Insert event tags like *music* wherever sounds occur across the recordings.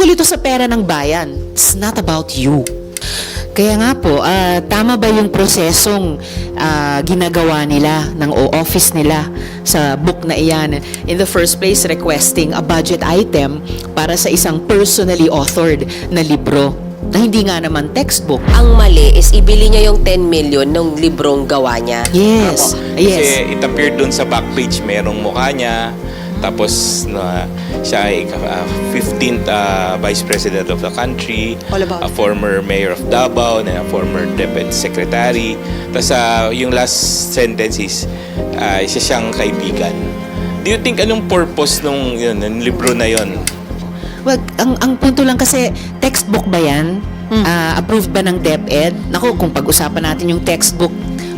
tungkol ito sa pera ng bayan. It's not about you. Kaya nga po, ah, tama ba yung prosesong ah, ginagawa nila ng o office nila sa book na iyan? In the first place, requesting a budget item para sa isang personally authored na libro na hindi nga naman textbook. Ang mali is ibili niya yung 10 million ng librong gawa niya. Yes. Kasi Yes. it appeared dun sa backpage, merong mukha niya. Tapos na siya ay uh, 15th uh, Vice President of the country, All about a former Mayor of Davao, and a former Deputy Secretary. Tapos uh, yung last sentence is, uh, isa siyang kaibigan. Do you think anong purpose nung yun, ng libro na yon? Wag, ang, ang punto lang kasi, textbook ba yan? Ah, approved ba ng DepEd? Naku, kung pag-usapan natin yung textbook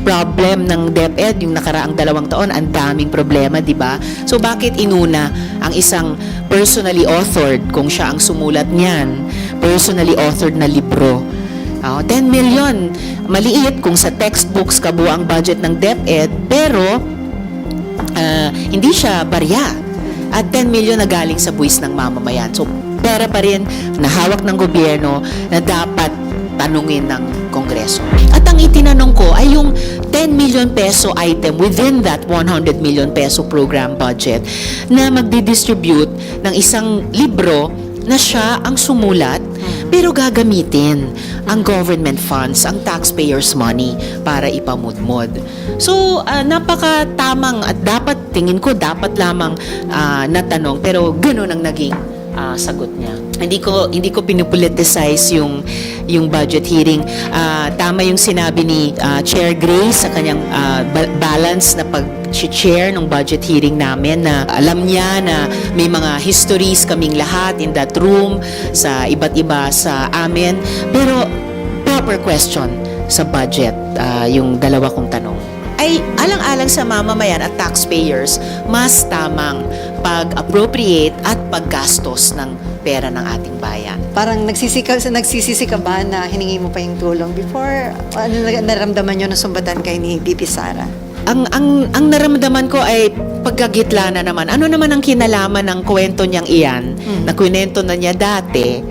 problem ng DepEd, yung nakaraang dalawang taon, ang daming problema, di ba? So, bakit inuna ang isang personally authored, kung siya ang sumulat niyan, personally authored na libro? Ah, 10 million. Maliit kung sa textbooks kabuang budget ng DepEd, pero ah, hindi siya barya. At 10 million na galing sa buwis ng mamamayan. So, pera pa rin na hawak ng gobyerno na dapat tanungin ng Kongreso. At ang itinanong ko ay yung 10 million peso item within that 100 million peso program budget na magdi-distribute ng isang libro na siya ang sumulat pero gagamitin ang government funds, ang taxpayers' money para ipamudmod. So, ah, napaka-tamang at dapat, tingin ko, dapat lamang ah, natanong pero ganun ang naging ah, sagot niya. Hindi ko hindi ko pinupoliticize yung yung budget hearing. Ah, tama yung sinabi ni ah, Chair Grace sa kanyang ba- balance na pag chair ng budget hearing namin na alam niya na may mga histories kaming lahat in that room sa iba't iba sa amin. Pero proper question sa budget, ah, yung dalawa kong tanong ay alang-alang sa mamamayan at taxpayers, mas tamang pag-appropriate at paggastos ng pera ng ating bayan. Parang nagsisika, nagsisisi ka ba na hiningi mo pa yung tulong before? Ano na- naramdaman nyo na sumbatan kay ni BP Sara? Ang ang ang naramdaman ko ay pagkagitla na naman. Ano naman ang kinalaman ng kwento niyang iyan na kwento na niya dati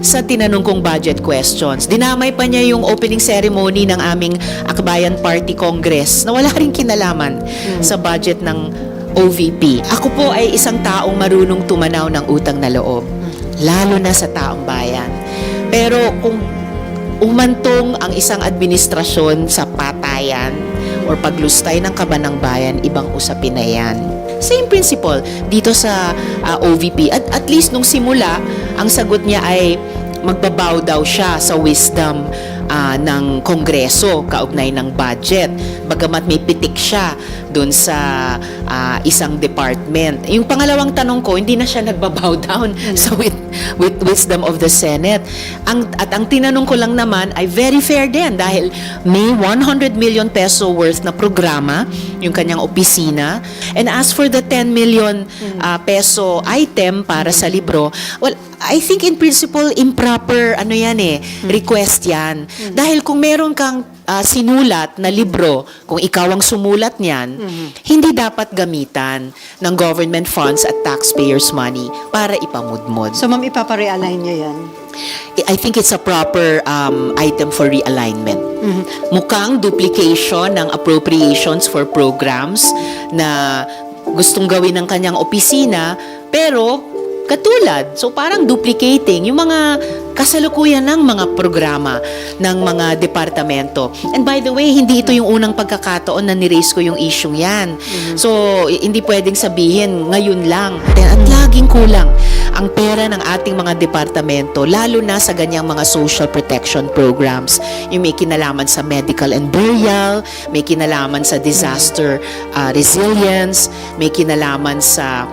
sa tinanong kong budget questions. Dinamay pa niya yung opening ceremony ng aming Akbayan Party Congress na wala rin kinalaman sa budget ng OVP. Ako po ay isang taong marunong tumanaw ng utang na loob, lalo na sa taong bayan. Pero kung umantong ang isang administrasyon sa patayan or paglustay ng kaban ng bayan, ibang usapin na yan. Same principle dito sa ah, OVP. At at least nung simula, ang sagot niya ay magbabaw daw siya sa wisdom ah, ng Kongreso kaugnay ng budget. Bagamat may pitik siya doon sa ah, isang department. Yung pangalawang tanong ko, hindi na siya nagbabow down *laughs* sa with, with wisdom of the Senate. Ang, at ang tinanong ko lang naman ay very fair din dahil may 100 million peso worth na programa yung kanyang opisina. And as for the 10 million ah, peso item para sa libro, well, I think in principle, improper, ano yan eh, request yan. Dahil kung meron kang ah, sinulat na libro, kung ikaw ang sumulat niyan, hindi dapat gamitan ng government funds at taxpayers' money para ipamudmod. So ma'am, ipapa-realign nyo yan? I think it's a proper um, item for realignment. Mukhang duplication ng appropriations for programs na gustong gawin ng kanyang opisina, pero katulad, so parang duplicating yung mga kasalukuyan ng mga programa ng mga departamento. And by the way, hindi ito yung unang pagkakataon na niraise ko yung issue yan. So, i- hindi pwedeng sabihin ngayon lang. At laging kulang ang pera ng ating mga departamento, lalo na sa ganyang mga social protection programs. Yung may kinalaman sa medical and burial, may kinalaman sa disaster ah, resilience, may kinalaman sa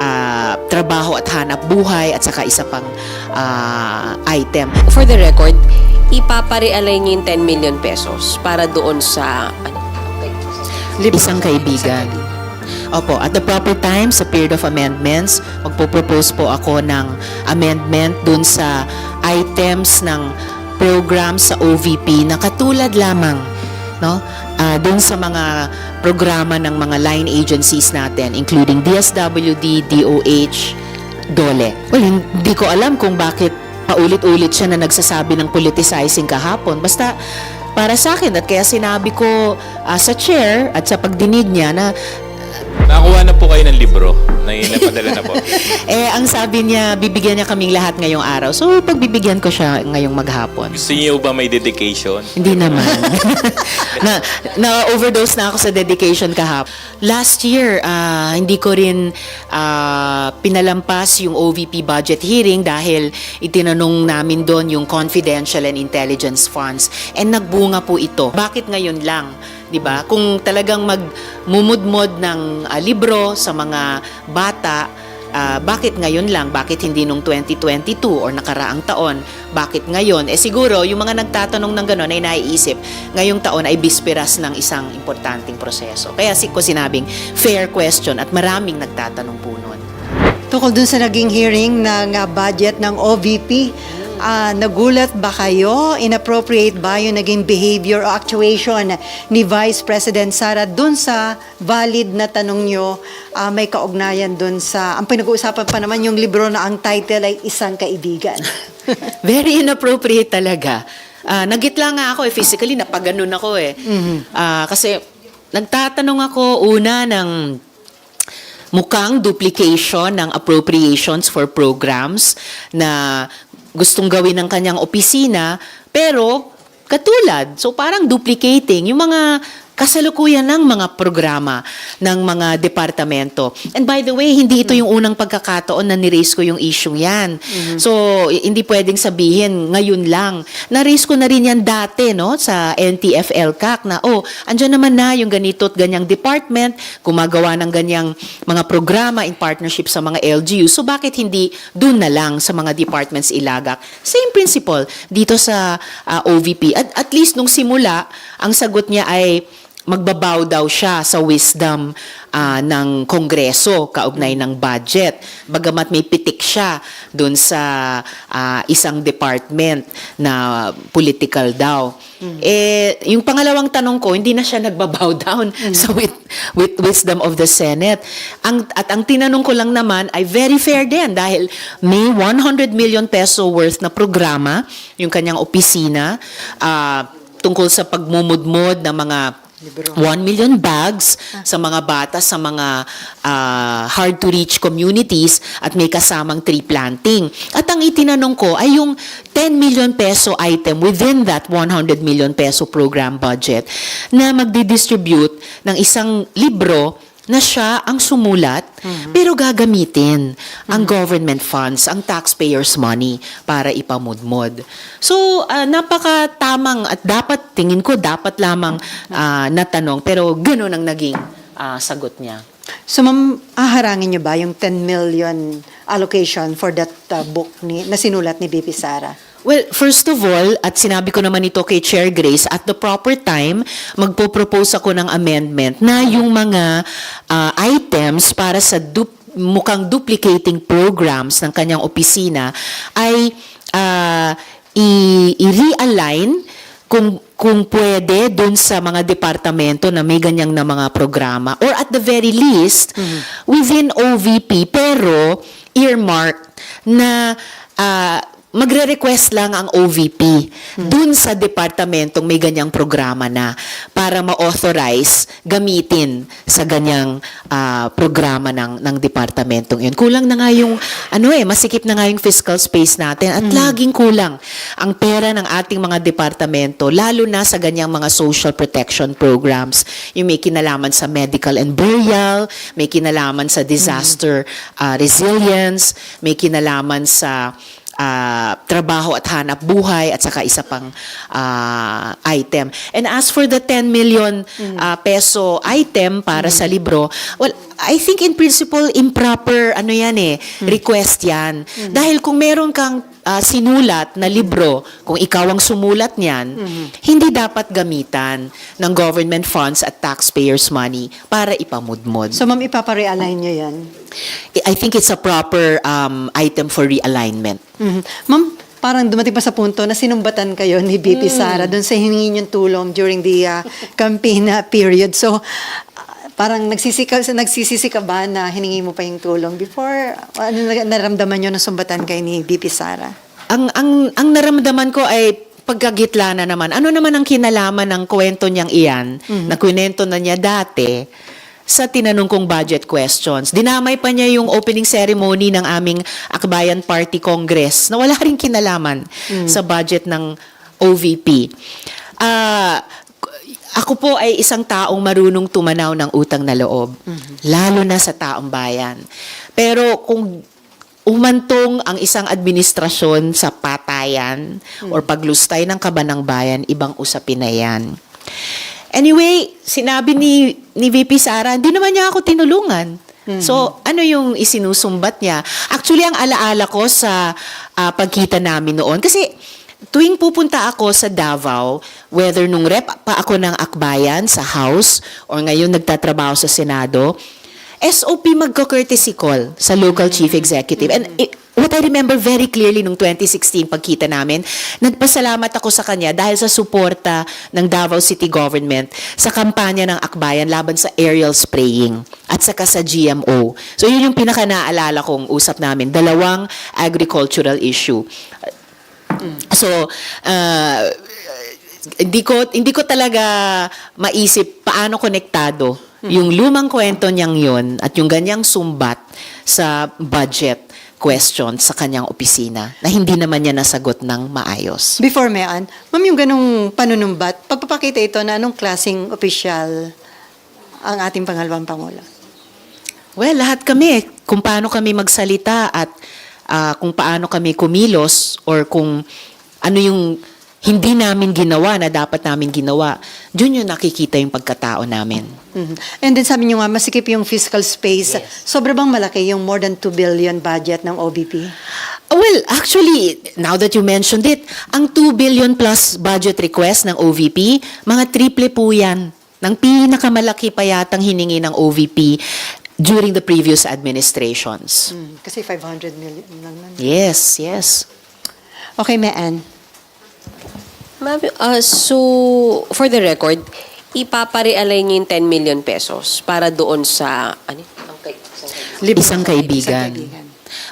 ah, trabaho at hanap buhay, at saka isa pang ah, item. For the record, ipapa-realign niyo yung 10 million pesos para doon sa ano, Isang kaibigan. Opo, at the proper time, sa period of amendments, magpo-propose po ako ng amendment dun sa items ng program sa OVP na katulad lamang no? Ah, dun sa mga programa ng mga line agencies natin including DSWD, DOH, Dole. Well, hindi ko alam kung bakit paulit-ulit siya na nagsasabi ng politicizing kahapon. Basta para sa akin at kaya sinabi ko ah, sa chair at sa pagdinig niya na Nakakuha na po kayo ng libro na napadala na po. *laughs* eh ang sabi niya bibigyan niya kaming lahat ngayong araw. So pagbibigyan ko siya ngayong maghapon. Gusto niyo ba may dedication? Hindi naman. *laughs* na, na overdose na ako sa dedication kahap. Last year, ah, hindi ko rin ah, pinalampas yung OVP budget hearing dahil itinanong namin doon yung confidential and intelligence funds and nagbunga po ito. Bakit ngayon lang? 'Di ba? Kung talagang magmumudmod ng ah, libro sa mga bata, Ah, bakit ngayon lang? Bakit hindi nung 2022 or nakaraang taon? Bakit ngayon? Eh siguro, yung mga nagtatanong ng gano'n ay naiisip, ngayong taon ay bisperas ng isang importanteng proseso. Kaya si ko sinabing, fair question at maraming nagtatanong po nun. Tukol dun sa naging hearing ng uh, budget ng OVP, ah, nagulat ba kayo? Inappropriate ba yung naging behavior o actuation ni Vice President Sara dun sa valid na tanong nyo? ah, may kaugnayan dun sa, ang pinag-uusapan pa naman yung libro na ang title ay Isang Kaibigan. *laughs* Very inappropriate talaga. Ah, nagitla nga ako eh, physically, napaganon ako eh. Ah, kasi nagtatanong ako una ng mukhang duplication ng appropriations for programs na gustong gawin ng kanyang opisina, pero katulad, so parang duplicating yung mga kasalukuyan ng mga programa ng mga departamento. And by the way, hindi ito yung unang pagkakataon na niraise ko yung issue yan. So, i- hindi pwedeng sabihin ngayon lang. Na-raise ko na rin yan dati, no, sa NTF-LCAC na, oh, andyan naman na yung ganito at ganyang department, gumagawa ng ganyang mga programa in partnership sa mga LGU. So, bakit hindi dun na lang sa mga departments ilagak? Same principle dito sa ah, OVP. At at least nung simula, ang sagot niya ay magbabaw daw siya sa wisdom ah, ng Kongreso kaugnay ng budget. Bagamat may pitik siya doon sa ah, isang department na political daw. Eh, yung pangalawang tanong ko, hindi na siya nagbabow *laughs* down sa with, with wisdom of the Senate. Ang, at ang tinanong ko lang naman ay very fair din dahil may 100 million peso worth na programa, yung kanyang opisina, ah, tungkol sa pagmumudmod ng mga 1 million bags sa mga bata sa mga ah, hard to reach communities at may kasamang tree planting. At ang itinanong ko ay yung 10 million peso item within that 100 million peso program budget na magdi-distribute ng isang libro na siya ang sumulat pero gagamitin ang government funds, ang taxpayers' money para ipamudmod. So, ah, napaka-tamang at dapat, tingin ko, dapat lamang ah, natanong pero ganun ang naging ah, sagot niya. So, ma'am, aharangin nyo ba yung 10 million allocation for that uh, book ni, na sinulat ni BP Sara? Well, first of all, at sinabi ko naman ito kay Chair Grace, at the proper time, magpo-propose ako ng amendment na yung mga ah, items para sa dup- mukhang duplicating programs ng kanyang opisina ay i- i-realign kung kung pwede doon sa mga departamento na may ganyang na mga programa. Or at the very least within OVP pero earmarked na ah, magre-request lang ang OVP dun sa departamentong may ganyang programa na para ma-authorize gamitin sa ganyang ah, programa ng ng departamentong yun. Kulang na nga yung ano eh, masikip na nga yung fiscal space natin at laging kulang ang pera ng ating mga departamento lalo na sa ganyang mga social protection programs. Yung may kinalaman sa medical and burial, may kinalaman sa disaster ah, resilience, may kinalaman sa ah, trabaho at hanap buhay at saka isa pang ah, item. And as for the 10 million ah, peso item para sa libro, well, I think in principle improper ano yan eh, request yan. Dahil kung meron kang ah, sinulat na libro, kung ikaw ang sumulat niyan, hindi dapat gamitan ng government funds at taxpayers' money para ipamudmod. So, ma'am, ipapa-realign nyo yan? I think it's a proper um, item for realignment. Mhm. Ma'am, parang dumating pa sa punto na sinumbatan kayo ni BP Sara doon sa hiningi niyong tulong during the uh, campaign uh, period. So, uh, parang nagsisika, nagsisisi ka ba na hiningi mo pa yung tulong before? Ano na- naramdaman nyo na sumbatan kay ni VP Sara? Ang, ang, ang naramdaman ko ay pagkagitla na naman. Ano naman ang kinalaman ng kwento niyang iyan, na kwento na niya dati, sa tinanong kong budget questions. Dinamay pa niya yung opening ceremony ng aming Akbayan Party Congress na wala rin kinalaman sa budget ng OVP. Ah, ako po ay isang taong marunong tumanaw ng utang na loob, lalo na sa taong bayan. Pero kung umantong ang isang administrasyon sa patayan or paglustay ng kabanang bayan, ibang usapin na yan. Anyway, sinabi ni, ni VP Sara, hindi naman niya ako tinulungan. So, ano yung isinusumbat niya? Actually, ang alaala ko sa ah, pagkita namin noon, kasi tuwing pupunta ako sa Davao, whether nung rep pa ako ng Akbayan sa House or ngayon nagtatrabaho sa Senado, SOP magko-courtesy call sa local chief executive. And it- what I remember very clearly nung 2016 pagkita namin, nagpasalamat ako sa kanya dahil sa suporta ng Davao City Government sa kampanya ng Akbayan laban sa aerial spraying at saka sa GMO. So yun yung pinaka naalala kong usap namin, dalawang agricultural issue. So, uh, hindi ko hindi ko talaga maisip paano konektado yung lumang kwento niyang yun at yung ganyang sumbat sa budget question sa kanyang opisina na hindi naman niya nasagot ng maayos. Before Mayan, ma'am, yung ganong panunumbat, pagpapakita ito na anong klaseng opisyal ang ating pangalawang Pangulo. Well, lahat kami, kung paano kami magsalita at ah, kung paano kami kumilos or kung ano yung hindi namin ginawa na dapat namin ginawa, dun yung nakikita yung pagkatao namin. Mhm. And then sabi niyo nga, masikip yung fiscal space. Sobra bang malaki yung more than 2 billion budget ng OBP? Well, actually, now that you mentioned it, ang 2 billion plus budget request ng OVP, mga triple po yan. Ng pinakamalaki pa yatang hiningi ng OVP during the previous administrations. Hmm, kasi 500 million lang nun. Yes, yes. Okay, Mayan. Ma'am, ah, so, for the record, ipaparealay niyo yung 10 million pesos para doon sa, ano? Ang kay, isang kay- Isang kaibigan. Isang kaibigan.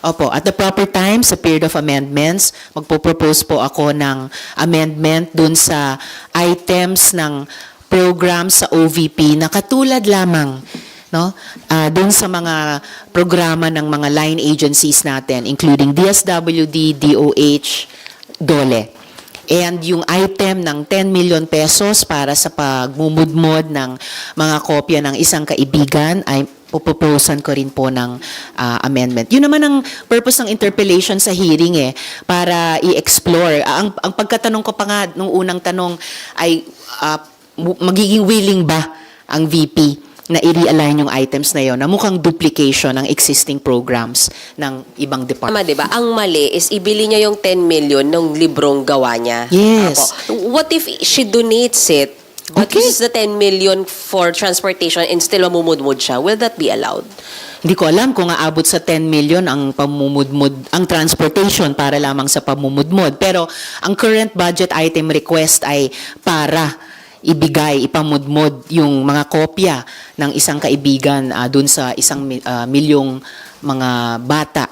Opo, at the proper time, sa period of amendments, magpo-propose po ako ng amendment dun sa items ng program sa OVP na katulad lamang no? Ah, dun sa mga programa ng mga line agencies natin, including DSWD, DOH, DOLE. And yung item ng 10 million pesos para sa pagmumudmod ng mga kopya ng isang kaibigan ay pupoprosan ko rin po ng ah, amendment. Yun naman ang purpose ng interpellation sa hearing eh, para i-explore. Ah, Ang, ang pagkatanong ko pa nga nung unang tanong ay mu- magiging willing ba ang VP na i-realign yung items na yon na mukhang duplication ng existing programs ng ibang department. Tama, di ba? Ang mali is ibili niya yung 10 million ng librong gawa niya. Yes. Apo. What if she donates it, but Okay. uses the 10 million for transportation and still mamumudmud siya? Will that be allowed? Hindi ko alam kung aabot sa 10 million ang pamumudmud, ang transportation para lamang sa pamumudmud. Pero ang current budget item request ay para ibigay, ipamudmod yung mga kopya ng isang kaibigan ah, dun sa isang ah, milyong mga bata.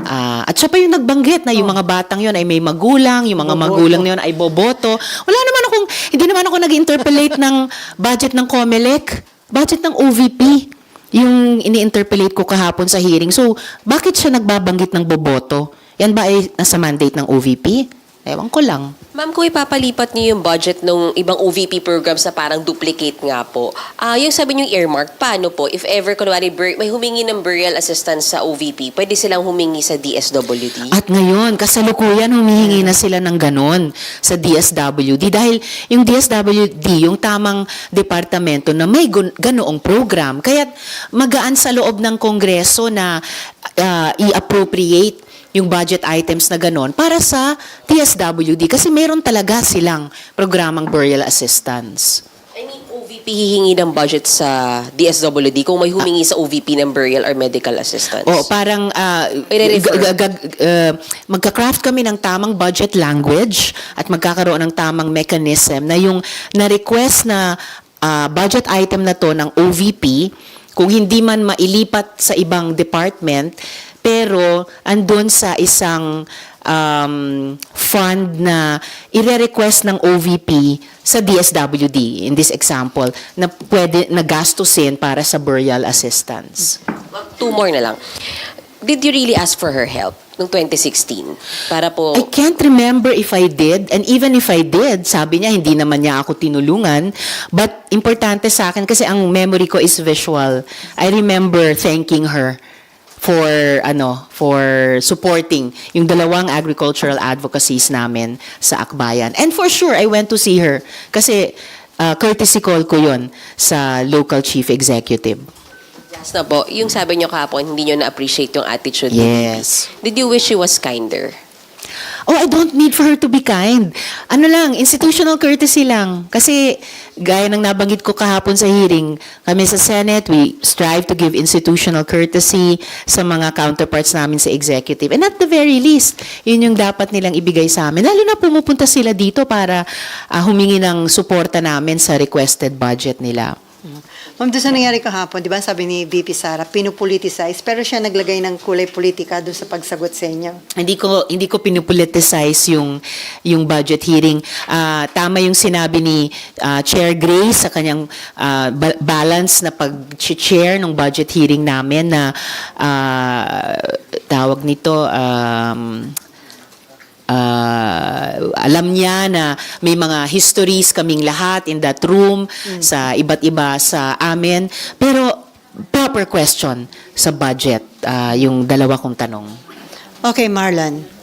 Ah, at siya pa yung nagbanggit na yung mga batang yon ay may magulang, yung mga Boboto. magulang na yun ay boboto. Wala naman akong, hindi naman ako nag-interpolate ng budget ng COMELEC, budget ng OVP yung ini-interpolate ko kahapon sa hearing. So, bakit siya nagbabanggit ng boboto? Yan ba ay nasa mandate ng OVP? Ewan ko lang. Ma'am, kung ipapalipat niyo yung budget ng ibang OVP programs na parang duplicate nga po, ah yung sabi niyo earmark, paano po? If ever, kunwari, bur- may humingi ng burial assistance sa OVP, pwede silang humingi sa DSWD? At ngayon, kasalukuyan humihingi na sila ng ganon sa DSWD dahil yung DSWD, yung tamang departamento na may gun- ganoong program. Kaya magaan sa loob ng Kongreso na ah, i-appropriate yung budget items na ganon para sa DSWD kasi meron talaga silang programang burial assistance. I mean, OVP hihingi ng budget sa DSWD kung may humingi sa OVP ng burial or medical assistance. O parang ah, g- g- uh, magka-craft kami ng tamang budget language at magkakaroon ng tamang mechanism na yung na-request na ah, budget item na to ng OVP, kung hindi man mailipat sa ibang department, pero andun sa isang um, fund na ire-request ng OVP sa DSWD, in this example, na pwede na gastusin para sa burial assistance. Two more na lang. Did you really ask for her help noong 2016? Para po... I can't remember if I did. And even if I did, sabi niya, hindi naman niya ako tinulungan. But importante sa akin, kasi ang memory ko is visual. I remember thanking her for ano for supporting yung dalawang agricultural advocacies namin sa Akbayan. And for sure, I went to see her kasi uh, courtesy call ko yon sa local chief executive. Last na po, yung sabi niyo kahapon, hindi niyo na-appreciate yung attitude Yes. Did you wish she was kinder? Oh, I don't need for her to be kind. Ano lang, institutional courtesy lang. Kasi, gaya ng nabanggit ko kahapon sa hearing, kami sa Senate, we strive to give institutional courtesy sa mga counterparts namin sa executive. And at the very least, yun yung dapat nilang ibigay sa amin. Lalo na pumupunta sila dito para ah, humingi ng suporta namin sa requested budget nila. Ma'am, doon sa nangyari kahapon, di ba sabi ni VP Sara, pinupoliticize, pero siya naglagay ng kulay politika doon sa pagsagot sa inyo. Hindi ko hindi ko pinupoliticize yung yung budget hearing. Ah, tama yung sinabi ni ah, Chair Grace sa kanyang ah, ba- balance na pag-chair ng budget hearing namin na ah, tawag nito um, ah, alam niya na may mga histories kaming lahat in that room sa iba't iba sa amin pero proper question sa budget ah, yung dalawa kong tanong. Okay, Marlon.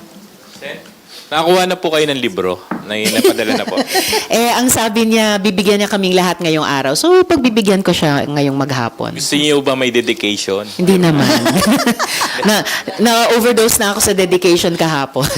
Nakakuha na po kayo ng libro na napadala na po. *laughs* eh, ang sabi niya, bibigyan niya kaming lahat ngayong araw. So, pagbibigyan ko siya ngayong maghapon. Gusto niyo ba may dedication? Hindi naman. *laughs* na, na-overdose na ako sa dedication kahapon.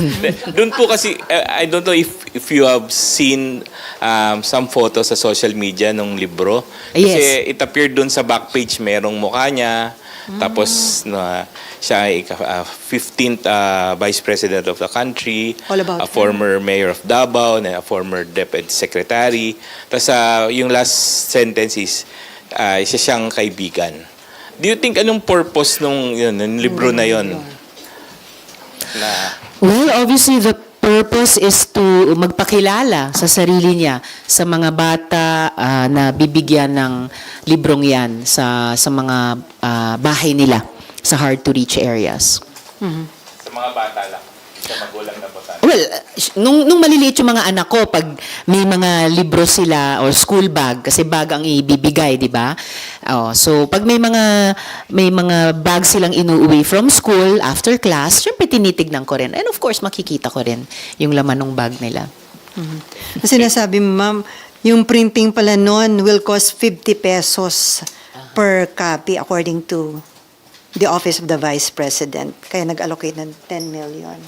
Doon po kasi, uh, I don't know if if you have seen um, some photos sa social media ng libro. Kasi Yes. it appeared doon sa back page, merong mukha niya. Tapos na siya ay ika- uh, 15th uh, Vice President of the country, All about a former Mayor of Davao, na a former Deputy Secretary. Tapos uh, yung last sentence is, uh, isa siyang kaibigan. Do you think anong purpose nung yun, nung libro na yon? Na well, obviously, the purpose is to magpakilala sa sarili niya sa mga bata ah, na bibigyan ng librong yan sa, sa mga ah, bahay nila sa hard-to-reach areas. sa mga bata lang, sa magulang na po sana. Well, nung, nung maliliit yung mga anak ko, pag may mga libro sila or school bag, kasi bag ang ibibigay, di ba? Oh, so, pag may mga may mga bag silang inuuwi from school after class, syempre tinitignan ko rin. And of course, makikita ko rin yung laman ng bag nila. Ang sinasabi mo, ma'am, yung printing pala noon will cost 50 pesos per copy according to the Office of the Vice President. Kaya nag-allocate ng 10 million.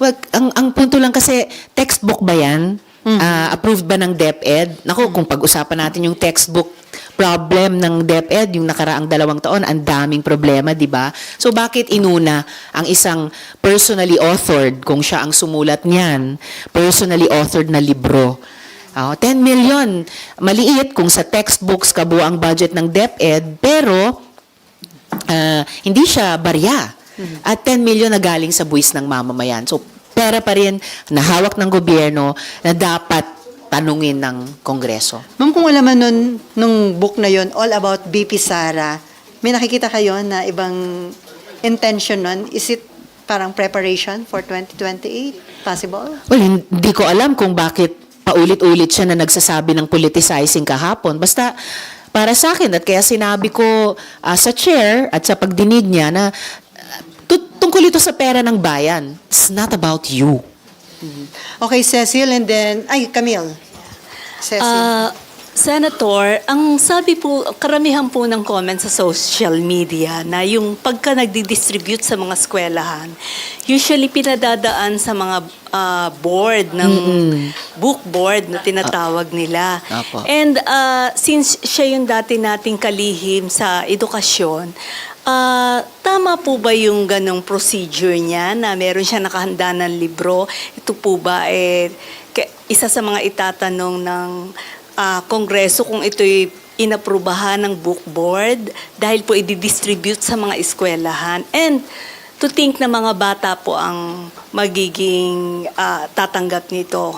Well, ang, ang punto lang kasi, textbook ba yan? Ah, approved ba ng DepEd? Naku, kung pag-usapan natin yung textbook problem ng DepEd, yung nakaraang dalawang taon, ang daming problema, di ba? So, bakit inuna ang isang personally authored, kung siya ang sumulat niyan, personally authored na libro? Ah, 10 million. Maliit kung sa textbooks kabuo ang budget ng DepEd, pero ah, hindi siya barya. At 10 million na galing sa buwis ng mamamayan. So, pera pa rin na hawak ng gobyerno na dapat tanungin ng Kongreso. Ma'am, kung alam nun, nung book na yon all about BP Sara, may nakikita kayo na ibang intention nun? Is it parang preparation for 2028? Possible? Well, hindi ko alam kung bakit paulit-ulit siya na nagsasabi ng politicizing kahapon. Basta, para sa akin, at kaya sinabi ko ah, sa chair at sa pagdinig niya na tu- tungkol ito sa pera ng bayan. It's not about you. Okay, Cecil, and then, ay, Camille. Cecil. Ah, Senator, ang sabi po, karamihan po ng comments sa social media na yung pagka nagdi-distribute sa mga eskwelahan, usually pinadadaan sa mga ah, board ng book board na tinatawag nila. Apo. And ah, since siya yung dati nating kalihim sa edukasyon, ah, tama po ba yung ganong procedure niya na meron siya nakahanda ng libro? Ito po ba eh, isa sa mga itatanong ng ah, Kongreso kung ito'y inaprubahan ng book board dahil po i-distribute sa mga eskwelahan. And to think na mga bata po ang magiging ah, tatanggap nito.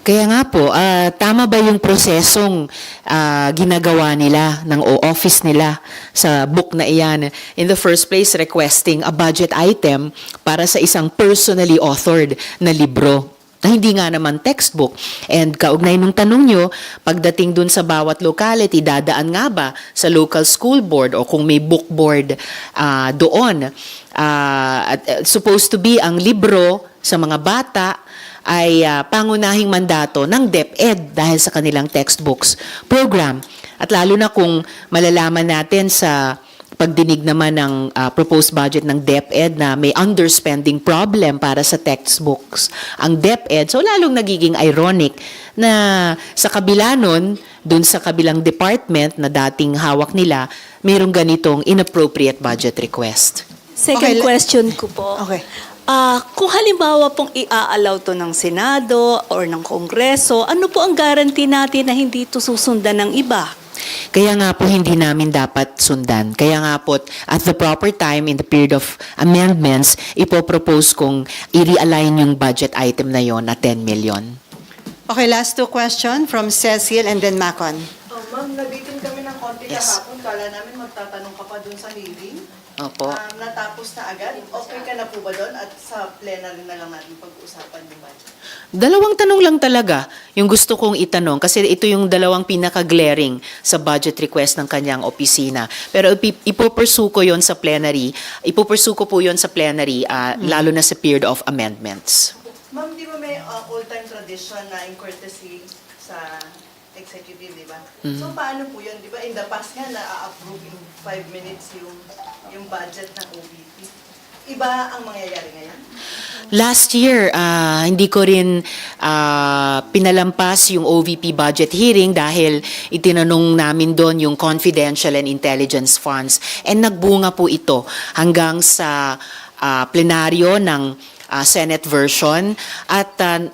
Kaya nga po, ah, tama ba yung prosesong ah, ginagawa nila ng o office nila sa book na iyan? In the first place, requesting a budget item para sa isang personally authored na libro na hindi nga naman textbook. And kaugnay nung tanong nyo, pagdating dun sa bawat locality, dadaan nga ba sa local school board o kung may book board ah, doon? Eh, supposed to be ang libro sa mga bata ay ah, pangunahing mandato ng DepEd dahil sa kanilang textbooks program. At lalo na kung malalaman natin sa pagdinig naman ng ah, proposed budget ng DepEd na may underspending problem para sa textbooks ang DepEd. So lalong nagiging ironic na sa kabila nun, dun sa kabilang department na dating hawak nila, mayroong ganitong inappropriate budget request. Second Okay, question ko po. Okay. Ah, kung halimbawa pong i-allow to ng Senado or ng Kongreso, ano po ang guarantee natin na hindi ito susundan ng iba? Kaya nga po hindi namin dapat sundan. Kaya nga po at the proper time in the period of amendments, ipopropose kong i-realign yung budget item na yon na 10 million. Okay, last two question from Cecil and then Macon. Oh, ma'am, nabitin kami ng konti Yes. kahapon. Kala namin magtatanong ka pa dun sa hearing. Opo. Um, natapos na agad. Okay ka na po ba doon? At sa plenary na lang natin pag-uusapan budget. Dalawang tanong lang talaga yung gusto kong itanong kasi ito yung dalawang pinaka-glaring sa budget request ng kanyang opisina. Pero ipopursue ko yon sa plenary. Ipopursue ko po yon sa plenary ah, lalo na sa period of amendments. Ma'am, di ba may uh, all-time tradition na in courtesy ba? So, paano po yun? Di ba, in the past nga, na-approve in five minutes yung, yung budget ng OVP. Iba ang mangyayari ngayon? Last year, ah, hindi ko rin ah, pinalampas yung OVP budget hearing dahil itinanong namin doon yung confidential and intelligence funds. And nagbunga po ito hanggang sa ah, plenaryo ng ah, Senate version. At ah,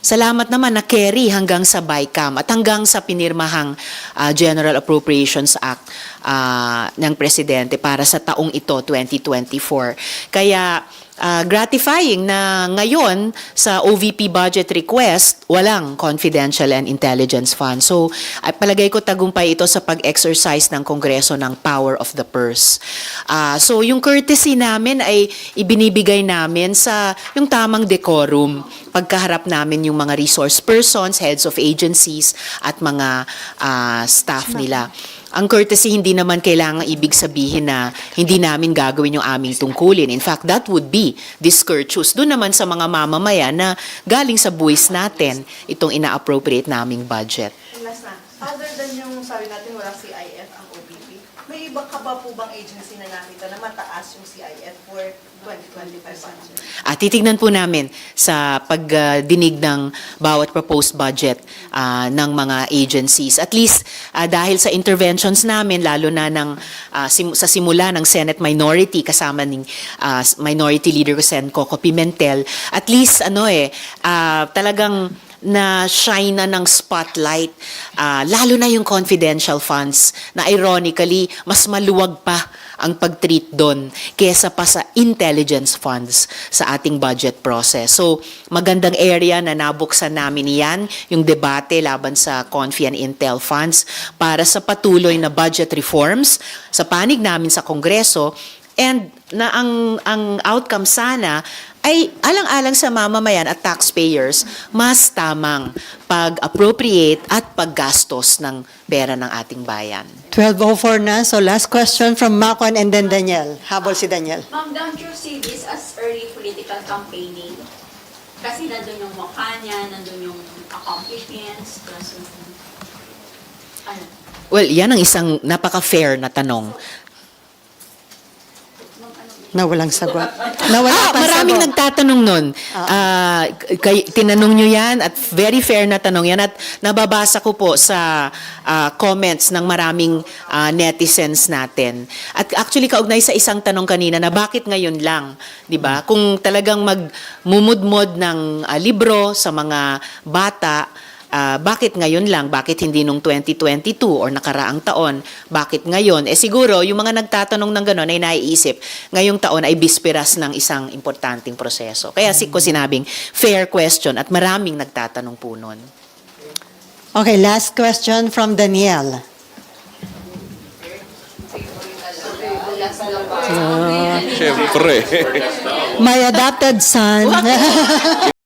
Salamat naman na carry hanggang sa BICAM at hanggang sa pinirmahang ah, General Appropriations Act ah, ng Presidente para sa taong ito, 2024. Kaya ah, gratifying na ngayon sa OVP budget request, walang confidential and intelligence fund. So, ay, palagay ko tagumpay ito sa pag-exercise ng Kongreso ng power of the purse. Ah, so, yung courtesy namin ay ibinibigay namin sa yung tamang decorum pagkaharap namin yung mga resource persons, heads of agencies, at mga ah, staff nila. Ang courtesy hindi naman kailangan ibig sabihin na hindi namin gagawin yung aming tungkulin. In fact, that would be discourteous. Doon naman sa mga mamamayan na galing sa buwis natin itong ina-appropriate naming budget. Last other than yung sabi natin walang CIF ang OVP, may iba ka ba po bang agency na nakita na mataas yung CIF for 2025 budget? At titignan po namin sa pagdinig ng bawat proposed budget ah, ng mga agencies. At least ah, dahil sa interventions namin, lalo na ng, ah, sim- sa simula ng Senate minority kasama ng ah, Minority Leader ko Sen Coco Pimentel, at least ano eh, ah, talagang na shine na ng spotlight, ah, lalo na yung confidential funds na ironically, mas maluwag pa ang pag-treat doon kesa pa sa intelligence funds sa ating budget process. So, magandang area na nabuksan namin yan, yung debate laban sa Confi and Intel funds para sa patuloy na budget reforms sa panig namin sa Kongreso and na ang ang outcome sana ay alang-alang sa mamamayan at taxpayers mas tamang pag-appropriate at paggastos ng pera ng ating bayan. 12.04 na, so last question from Macon and then Daniel. Habol si Daniel. Ma'am, don't you see this as early political campaigning? Kasi nandun yung mukha niya, nandun yung accomplishments, plus yung... Ano? Well, yan ang isang napaka-fair na tanong. Na walang sagot. Na wala Ah, maraming sagot. nagtatanong nun. Ah, kay, tinanong nyo yan at very fair na tanong yan at nababasa ko po sa ah, comments ng maraming ah, netizens natin. At actually kaugnay sa isang tanong kanina na bakit ngayon lang, 'di ba? Kung talagang magmumudmod ng ah, libro sa mga bata ah, bakit ngayon lang? Bakit hindi nung 2022 or nakaraang taon? Bakit ngayon? Eh siguro, yung mga nagtatanong ng gano'n ay naiisip, ngayong taon ay bisperas ng isang importanteng proseso. Kaya si ko sinabing, fair question at maraming nagtatanong po nun. Okay, last question from Danielle. Siyempre. My adopted son. *laughs*